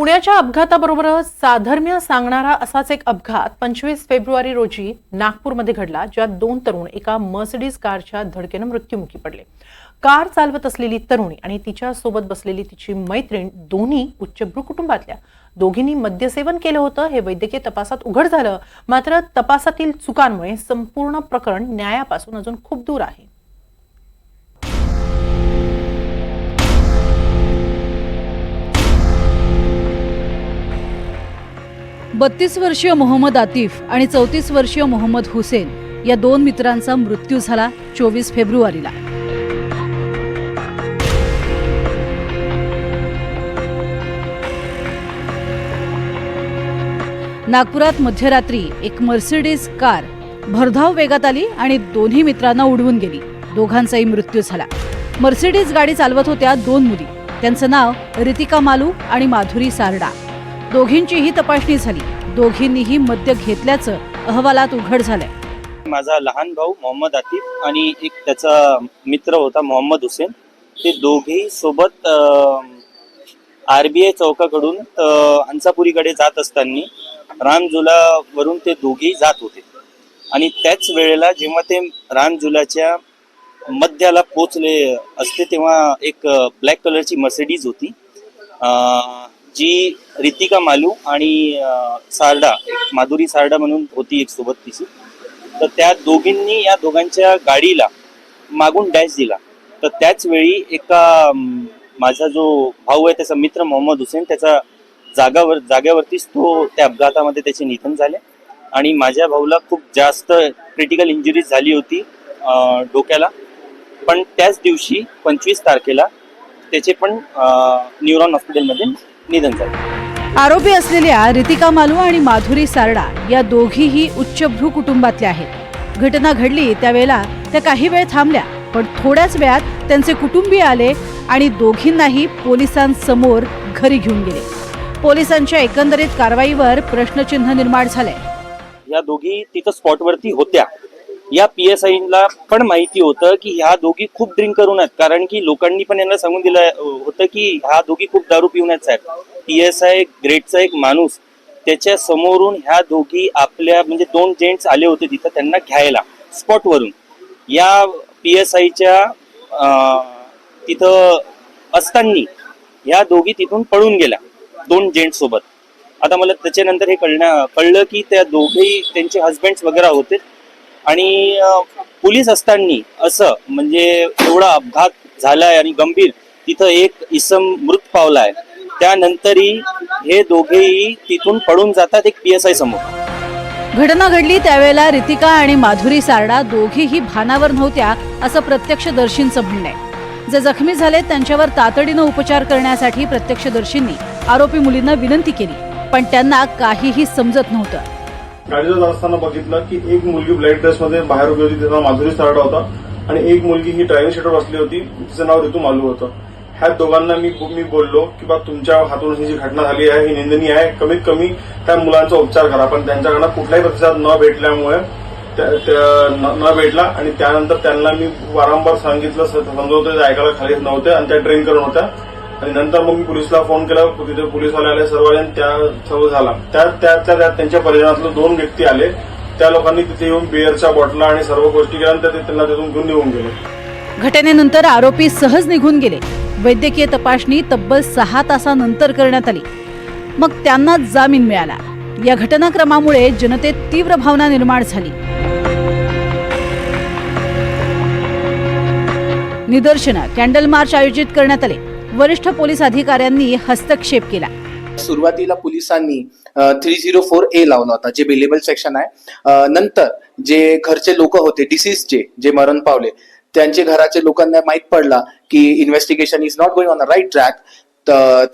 पुण्याच्या अपघाताबरोबरच साधर्म्य सांगणारा असाच एक अपघात पंचवीस फेब्रुवारी रोजी नागपूरमध्ये घडला ज्यात दोन तरुण एका मर्सिडीज कारच्या धडकेनं मृत्युमुखी पडले. कार चालवत असलेली तरुणी आणि तिच्या सोबत बसलेली तिची मैत्रीण दोन्ही उच्चभ्रू कुटुंबातल्या. दोघींनी मद्यसेवन केलं होतं हे वैद्यकीय तपासात उघड झालं. मात्र तपासातील चुकांमुळे संपूर्ण प्रकरण न्यायापासून अजून खूप दूर आहे. बत्तीस वर्षीय मोहम्मद आतिफ आणि चौतीस वर्षीय मोहम्मद हुसेन या दोन मित्रांचा मृत्यू झाला चोवीस फेब्रुवारीला. नागपुरात मध्यरात्री एक मर्सिडीज कार भरधाव वेगात आली आणि दोन्ही मित्रांना उडवून गेली. दोघांचाही मृत्यू झाला. मर्सिडीज गाडी चालवत होत्या दोन मुली. त्यांचं नाव रितिका मालू आणि माधुरी सारडा. दोघींचीही तपासणी झाली. दोघींनीही मद्य घेतल्याचं अहवालात उघड झालंय. माझा लहान भाऊ मोहम्मद आतिफ आणि एक त्याचा मित्र होता मोहम्मद हुसेन. ते दोघेही सोबत आर बी आय चौकाकडून अ, हंसापुरीकडे जात असताना रामझुलावरून ते दोघेही जात होते. आणि त्याच वेळेला जेव्हा ते रामझुलाच्या मध्याला पोचले असते तेव्हा एक ब्लॅक कलरची मर्सिडीज होती. जी रितिका मालू आणि सारडा एक माधुरी सारडा म्हणून होती एक सोबत तिची. तर त्या दोघींनी या दोघांच्या गाडीला मागून डॅश दिला. तर त्याच वेळी एका माझा जो भाऊ आहे त्याचा मित्र मोहम्मद हुसेन त्याचा जागावर जाग्यावरतीच तो त्या अपघातामध्ये त्याचे निधन झाले. आणि माझ्या भाऊला खूप जास्त क्रिटिकल इंजुरीज झाली होती डोक्याला. पण त्याच दिवशी पंचवीस तारखेला त्याचे पण न्यूरॉन हॉस्पिटलमध्ये निधन झाले. आरोपी असलेल्या रितिका मालू आणि माधुरी सारडा या दोघीही उच्चभ्रू कुटुंबातल्या आहेत. घटना घडली त्यावेळेला त्या काही वेळ थांबल्या पण थोड्याच वेळात त्यांचे कुटुंबीय आले आणि दोघींनाही पोलिसांसमोर घरी घेऊन गेले. पोलिसांच्या एकंदरीत कारवाईवर प्रश्नचिन्ह निर्माण झालंय. या दोघी तिथं स्पॉटवरती होत्या. या पी एस आयला पण माहिती होतं की ह्या दोघी खूप ड्रिंक करून आहेत. कारण की लोकांनी पण यांना सांगून दिलं होतं की ह्या दोघी खूप दारू पिऊन आहेत पी एस आय ग्रेडचा एक माणूस त्याच्या समोरून ह्या दोघी आपल्या म्हणजे दोन जेंट्स आले होते तिथं त्यांना घ्यायला स्पॉटवरून या पी एस आयच्या तिथं असताना ह्या दोघी तिथून पळून गेल्या दोन जेंट्स सोबत. आता मला त्याच्यानंतर हे कळण्या कळलं की त्या दोघेही त्यांचे हजबंड्स वगैरे होते. आणि पोलीस असताना असं म्हणजे एवढा अपघात झालाय आणि गंभीर तिथं एक इसम मृत पावलाय. त्यानंतरही हे दोघेही तिथून पळून जातात एक पी एस आय समोर. घटना घडली त्यावेळेला रितिका आणि माधुरी सारडा दोघीही भानावर नव्हत्या असं प्रत्यक्षदर्शींचं म्हणणं आहे. जे जखमी झाले त्यांच्यावर तातडीनं उपचार करण्यासाठी प्रत्यक्षदर्शींनी आरोपी मुलींना विनंती केली पण त्यांना काहीही समजत नव्हतं. गाडीला जात असताना बघितलं की एक मुलगी ब्लॅक ड्रेसमध्ये बाहेर उभी होती त्याचा माधुरी सारडा होता. आणि एक मुलगी ही ड्रायव्हिंग सीटवर बसली होती तिचं नाव ऋतू मालू होतं. ह्या दोघांना मी मी बोललो की बा तुमच्या हातून ही जी घटना झाली आहे ही निंदनीय आहे. कमीत कमी त्या मुलांचा उपचार करा पण त्यांच्याकडनं कुठलाही प्रतिसाद न भेटल्यामुळे त्या- त्या- न भेटला. आणि त्यानंतर त्यांना मी वारंवार सांगितलं स- ते ऐकायला खाली नव्हते आणि त्या ट्रेन करून होत्या. आणि नंतर मग मी पोलिसला फोन केला तिथे पोलीसवाले आले सर्व त्या सर्व झाला. त्या त्यातल्या त्यात त्यांच्या परिजनातले दोन व्यक्ती आले. त्या लोकांनी तिथे येऊन बिअरच्या बॉटला आणि सर्व गोष्टी केल्यानंतर ते त्यांना तिथून घेऊन निघून गेले. घटनेनंतर आरोपी सहज निघून गेले. वैद्यकीय तपासणी तब्बल सहा तासानंतर करण्यात आली. मग त्यांना जामीन मिळाला. या घटनाक्रमामुळे जनतेत तीव्र भावना निर्माण झाली. निदर्शनं कॅन्डल मार्च आयोजित करण्यात आले. वरिष्ठ पोलीस अधिकाऱ्यांनी हस्तक्षेप केला. सुरुवातीला पोलिसांनी थ्री झिरो फोर ए लावला होता जे बिलेबल सेक्शन आहे. नंतर जे घरचे लोक होते डिसीजचे जे मरण पावले त्यांचे घराचे लोकांना माहीत पडला की investigation is not going on a right track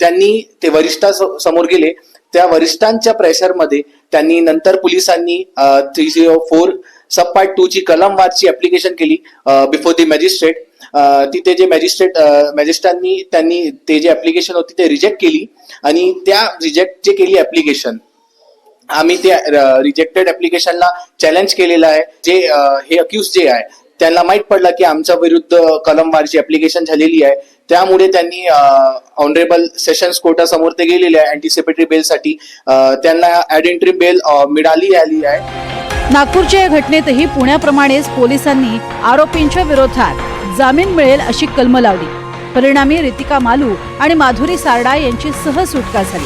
त्यांनी ते वरिष्ठा समोर गेले. त्या वरिष्ठांच्या प्रेशरमध्ये त्यांनी नंतर पोलिसांनी three zero four sub part two ची कलमवारची ऍप्लिकेशन केली बिफोर दी मॅजिस्ट्रेट तिथे जे मॅजिस्ट्रेट मॅजिस्ट्रांनी त्यांनी ते जे ऍप्लिकेशन होती ते रिजेक्ट केली आणि त्या रिजेक्ट जे केली ऍप्लिकेशन आम्ही त्या रिजेक्टेड ऍप्लिकेशनला चॅलेंज केलेलं आहे. जे हे अक्यूज जे आहे त्यांना माहीत पडलं की आमच्या विरुद्ध कलमवारची ऍप्लिकेशन झालेली आहे. त्यामुळे त्यांनी ऑनरेबल सेशन्स कोर्टासमोर ते गेलेले आहे अँटिसिपेटरी बेलसाठी त्यांना ऍडेंट्री बेल मिळाली आली आहे. नागपूरच्या या घटनेतही पुण्याप्रमाणेच पोलिसांनी आरोपींच्या विरोधात जामीन मिळेल अशी कलम लावली परिणामी रितिका मालू आणि माधुरी सारडा यांची सहज सुटका झाली.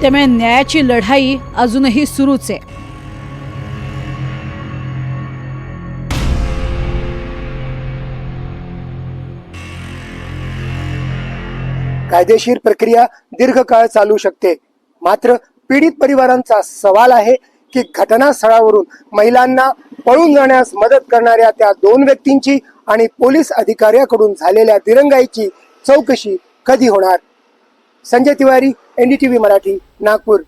त्यामुळे न्यायाची लढाई अजूनही सुरूच आहे. कायदेशीर प्रक्रिया दीर्घकाळ चालू शकते. मात्र पीडित परिवारांचा सवाल आहे की घटनास्थळावरून महिलांना पळून जाण्यास मदत करणाऱ्या त्या दोन व्यक्तींची आणि पोलीस अधिकाऱ्याकडून झालेल्या दिरंगाईची चौकशी कधी होणार? संजय तिवारी एनडीटीव्ही मराठी नागपूर.